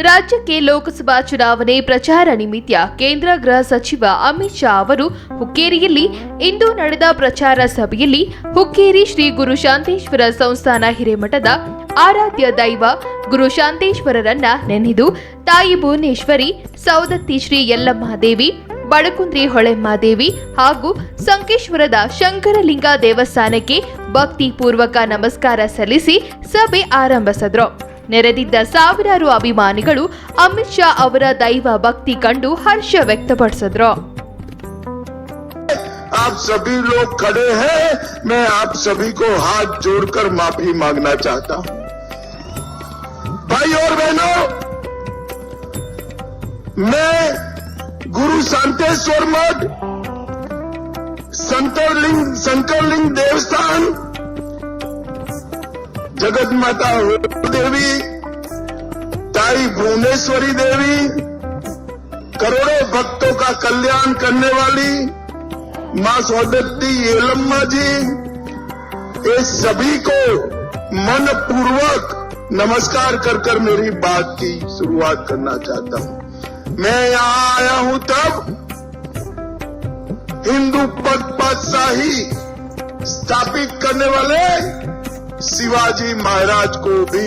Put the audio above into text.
ರಾಜ್ಯಕ್ಕೆ ಲೋಕಸಭಾ ಚುನಾವಣೆ ಪ್ರಚಾರ ನಿಮಿತ್ತ ಕೇಂದ್ರ ಗೃಹ ಸಚಿವ ಅಮಿತ್ ಶಾ ಅವರು ಹುಕ್ಕೇರಿಯಲ್ಲಿ ಇಂದು ನಡೆದ ಪ್ರಚಾರ ಸಭೆಯಲ್ಲಿ ಹುಕ್ಕೇರಿ ಶ್ರೀ ಗುರು ಶಾಂತೇಶ್ವರ ಸಂಸ್ಥಾನ ಹಿರೇಮಠದ ಆರಾಧ್ಯ ದೈವ ಗುರು ಶಾಂತೇಶ್ವರರನ್ನ ನೆನೆದು ತಾಯಿ ಭುವನೇಶ್ವರಿ ಸೌದತ್ತಿ ಶ್ರೀ ಯಲ್ಲಮ್ಮ ದೇವಿ ಬಡಕುಂದ್ರಿ ಹೊಳೆಮ್ಮಾದೇವಿ ಹಾಗೂ ಸಂಕೇಶ್ವರದ ಶಂಕರಲಿಂಗ ದೇವಸ್ಥಾನಕ್ಕೆ ಭಕ್ತಿಪೂರ್ವಕ ನಮಸ್ಕಾರ ಸಲ್ಲಿಸಿ ಸಭೆ ಆರಂಭಿಸಿದ್ರು. ನೆರೆದಿದ್ದ ಸಾವಿರಾರು ಅಭಿಮಾನಿಗಳು ಅಮಿತ್ ಶಾ ಅವರ ದೈವ ಭಕ್ತಿ ಕಂಡು ಹರ್ಷ ವ್ಯಕ್ತಪಡಿಸಿದ್ರು आप सभी लोग खड़े हैं मैं आप सभी को हाथ जोड़कर माफी मांगना चाहता हूं भाई और बहनों मैं गुरु शांतेश्वर मठ संतरलिंग शंकरलिंग देवस्थान जगत माता देवी ताई भुवनेश्वरी देवी, करोड़ों भक्तों का कल्याण करने वाली माँ सौदत्ती येलम्मा जी, ये सभी को मन पूर्वक नमस्कार कर कर मेरी बात की शुरुआत करना चाहता हूँ। मैं यहाँ आया हूँ तब हिंदू पद पातशाही स्थापित करने वाले शिवाजी महाराज को भी